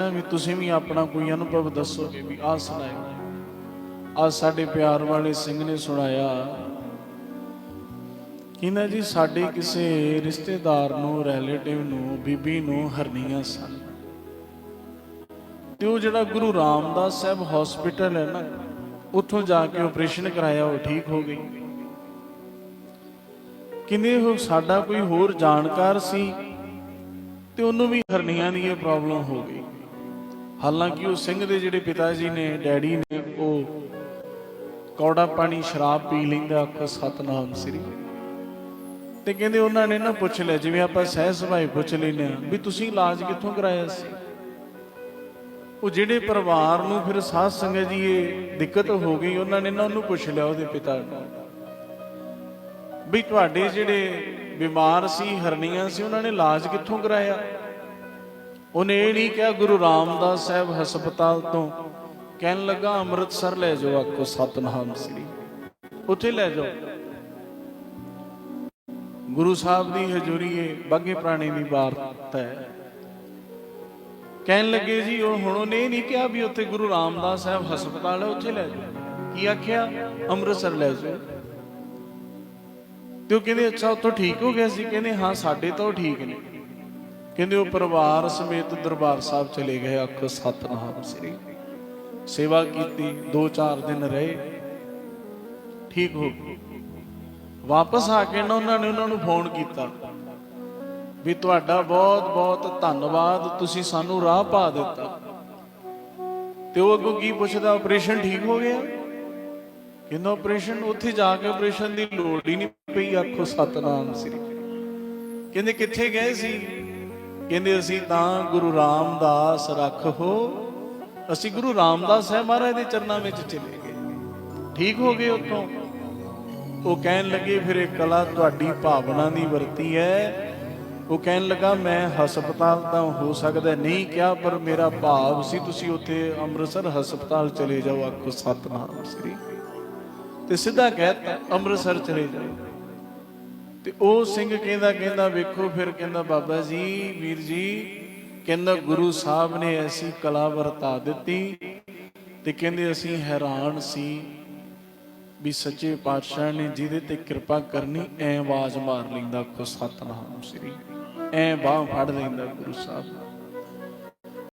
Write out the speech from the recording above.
ਨਾ ਵੀ ਤੁਸੀਂ ਵੀ ਆਪਣਾ ਕੋਈ ਅਨੁਭਵ ਦੱਸੋਗੇ ਵੀ ਆਹ ਸੁਣਾਇਓ ਆ ਸਾਡੇ ਪਿਆਰ ਵਾਲੇ ਸਿੰਘ ਨੇ ਸੁਣਾਇਆ। ਕਹਿੰਦਾ ਜੀ, ਸਾਡੇ ਕਿਸੇ ਰਿਸ਼ਤੇਦਾਰ ਨੂੰ ਰਿਲੇਟਿਵ ਨੂੰ, ਬੀਬੀ ਨੂੰ ਹਰਨੀਆਂ ਸਨ। ਤੇ ਉਹ ਜਿਹੜਾ ਗੁਰੂ ਰਾਮਦਾਸ ਸਾਹਿਬ ਹਸਪੀਟਲ ਹੈ ਨਾ, ਉੱਥੋਂ ਜਾ ਕੇ ਆਪਰੇਸ਼ਨ ਕਰਾਇਆ, ਉਹ ਠੀਕ ਹੋ ਗਈ। ਕਹਿੰਦੇ ਉਹ ਸਾਡਾ ਕੋਈ ਹੋਰ ਜਾਣਕਾਰ ਸੀ ਤੇ ਉਹਨੂੰ ਵੀ ਹਰਨੀਆਂ ਦੀ ਇਹ ਪ੍ਰੋਬਲਮ ਹੋ ਗਈ। ਹਾਲਾਂਕਿ ਉਹ ਸਿੰਘ ਦੇ ਜਿਹੜੇ ਪਿਤਾ ਜੀ ਨੇ, ਡੈਡੀ ਨੇ, ਉਹ ਕੌੜਾ ਪਾਣੀ, ਸ਼ਰਾਬ ਪੀ ਲੈਂਦਾ ਆਖੋ ਸਤਨਾਮ ਸ੍ਰੀ ਤੇ ਕਹਿੰਦੇ ਉਹਨਾਂ ਨੇ ਨਾ ਪੁੱਛ ਲਿਆ, ਜਿਵੇਂ ਆਪਾਂ ਸਹਿ ਸੁਭਾਏ ਪੁੱਛ ਲੈਨੇ ਆ ਵੀ ਤੁਸੀਂ ਇਲਾਜ ਕਿੱਥੋਂ ਕਰਾਇਆ ਸੀ? ਉਹ ਜਿਹੜੇ ਪਰਿਵਾਰ ਨੂੰ ਫਿਰ ਸਾਧ ਸੰਗਤ ਜੀ ਇਹ ਦਿੱਕਤ ਹੋ ਗਈ, ਉਹਨਾਂ ਨੇ ਨਾ ਉਹਨੂੰ ਪੁੱਛ ਲਿਆ ਉਹਦੇ ਪਿਤਾ ਨੂੰ, ਵੀ ਤੁਹਾਡੇ ਜਿਹੜੇ ਬਿਮਾਰ ਸੀ, ਹਰਨੀਆਂ ਸੀ, ਉਹਨਾਂ ਨੇ ਇਲਾਜ ਕਿੱਥੋਂ ਕਰਾਇਆ? ਉਹਨੇ ਇਹ ਨਹੀਂ ਕਿਹਾ, ਗੁਰੂ ਰਾਮਦਾਸ ਸਾਹਿਬ ਹਸਪਤਾਲ ਤੋਂ ਕਹਿਣ ਲੱਗਾ, ਅੰਮ੍ਰਿਤਸਰ ਲੈ ਜਾਓ ਆਖੋ ਸਤਨਾਮ ਸ੍ਰੀ। ਉੱਥੇ ਲੈ ਜਾਓ। ਗੁਰੂ ਸਾਹਿਬ ਦੀ ਹਜ਼ੂਰੀਏ ਬਾਗੇ ਪ੍ਰਾਣੀ ਦੀ ਬਾਤ ਹੈ। ਕਹਿਣ ਲੱਗੇ ਜੀ, ਉਹ ਹੁਣ ਉਹਨੇ ਇਹ ਨਹੀਂ ਕਿਹਾ ਵੀ ਉੱਥੇ ਗੁਰੂ ਰਾਮਦਾਸ ਸਾਹਿਬ ਹਸਪਤਾਲ ਹੈ, ਉੱਥੇ ਲੈ ਜਾਓ। ਕੀ ਆਖਿਆ? ਅੰਮ੍ਰਿਤਸਰ ਲੈ ਜਾਓ। ਤੇ ਉਹ ਕਹਿੰਦੇ, ਅੱਛਾ, ਉੱਥੋਂ ਠੀਕ ਹੋ ਗਿਆ ਸੀ। ਕਹਿੰਦੇ, ਹਾਂ, ਸਾਡੇ ਤਾਂ ਠੀਕ ਨੇ। ਕਹਿੰਦੇ ਉਹ ਪਰਿਵਾਰ ਸਮੇਤ ਦਰਬਾਰ ਸਾਹਿਬ ਚਲੇ ਗਏ, ਆਖੋ ਸਤਨਾਮ ਸ੍ਰੀ। ਸੇਵਾ ਕੀਤੀ 2-4 ਦਿਨ ਰਹੇ, ਠੀਕ ਹੋ ਗਏ। ਵਾਪਸ ਆ ਕੇ ਨਾ ਉਹਨਾਂ ਨੇ ਉਹਨਾਂ ਨੂੰ ਫੋਨ ਕੀਤਾ ਵੀ ਤੁਹਾਡਾ ਬਹੁਤ ਬਹੁਤ ਧੰਨਵਾਦ, ਤੁਸੀਂ ਸਾਨੂੰ ਰਾਹ ਪਾ ਦਿੱਤਾ। ਤੇ ਉਹ ਅੱਗੋਂ ਕੀ ਪੁੱਛਦਾ ਆਪਰੇਸ਼ਨ ਠੀਕ ਹੋ ਗਿਆ? ਕਹਿੰਦਾ ਆਪਰੇਸ਼ਨ ਉੱਥੇ ਜਾ ਕੇ ਆਪਰੇਸ਼ਨ ਦੀ ਲੋੜ ਹੀ ਨਹੀਂ ਪਈ, ਆਖੋ ਸਤਨਾਮ ਸ੍ਰੀ। ਕਹਿੰਦੇ ਕਿੱਥੇ ਗਏ ਸੀ? ਕਹਿੰਦੇ ਅਸੀਂ ਤਾਂ ਗੁਰੂ ਰਾਮਦਾਸ ਰੱਖੋ ਅਸੀਂ ਗੁਰੂ ਰਾਮਦਾਸ ਸਾਹਿਬ ਮਹਾਰਾਜ ਦੇ ਚਰਨਾਂ ਵਿੱਚ ਚਲੇ ਗਏ। ਠੀਕ ਹੋ ਗਏ ਉੱਥੋਂ। ਉਹ ਕਹਿਣ ਲੱਗੇ, ਫਿਰ ਇਹ ਕਲਾ ਤੁਹਾਡੀ ਭਾਵਨਾ ਦੀ ਵਰਤੀ ਹੈ। ਉਹ ਕਹਿਣ ਲੱਗਾ, ਮੈਂ ਹਸਪਤਾਲ ਤਾਂ ਹੋ ਸਕਦਾ, ਨਹੀਂ ਕਿਹਾ, ਪਰ ਮੇਰਾ ਭਾਵ ਸੀ ਤੁਸੀਂ ਉੱਥੇ ਅੰਮ੍ਰਿਤਸਰ ਹਸਪਤਾਲ ਚਲੇ ਜਾਓ, ਆਖੋ ਸਤਨਾਮ ਸ੍ਰੀ। ਤੇ ਸਿੱਧਾ ਕਹਿਤਾ ਅੰਮ੍ਰਿਤਸਰ ਚਲੇ ਜਾਓ। ਤੇ ਉਹ ਸਿੰਘ ਕਹਿੰਦਾ ਕਹਿੰਦਾ, ਵੇਖੋ ਫਿਰ ਕਹਿੰਦਾ, ਬਾਬਾ ਜੀ, ਵੀਰ ਜੀ, ਕਹਿੰਦਾ ਗੁਰੂ ਸਾਹਿਬ ਨੇ ਐਸੀ ਕਲਾ ਵਰਤਾ ਦਿੱਤੀ ਤੇ ਕਹਿੰਦੇ ਅਸੀਂ ਹੈਰਾਨ ਸੀ ਵੀ ਸੱਚੇ ਪਾਤਸ਼ਾਹ ਨੇ ਜਿਹਦੇ ਤੇ ਕਿਰਪਾ ਕਰਨੀ, ਐ ਆਵਾਜ਼ ਮਾਰ ਲੈਂਦਾ ਕੋ ਸਤਨਾਮ ਸ੍ਰੀ। ਐ ਬਾਹ ਫੜ ਲੈਂਦਾ ਗੁਰੂ ਸਾਹਿਬ।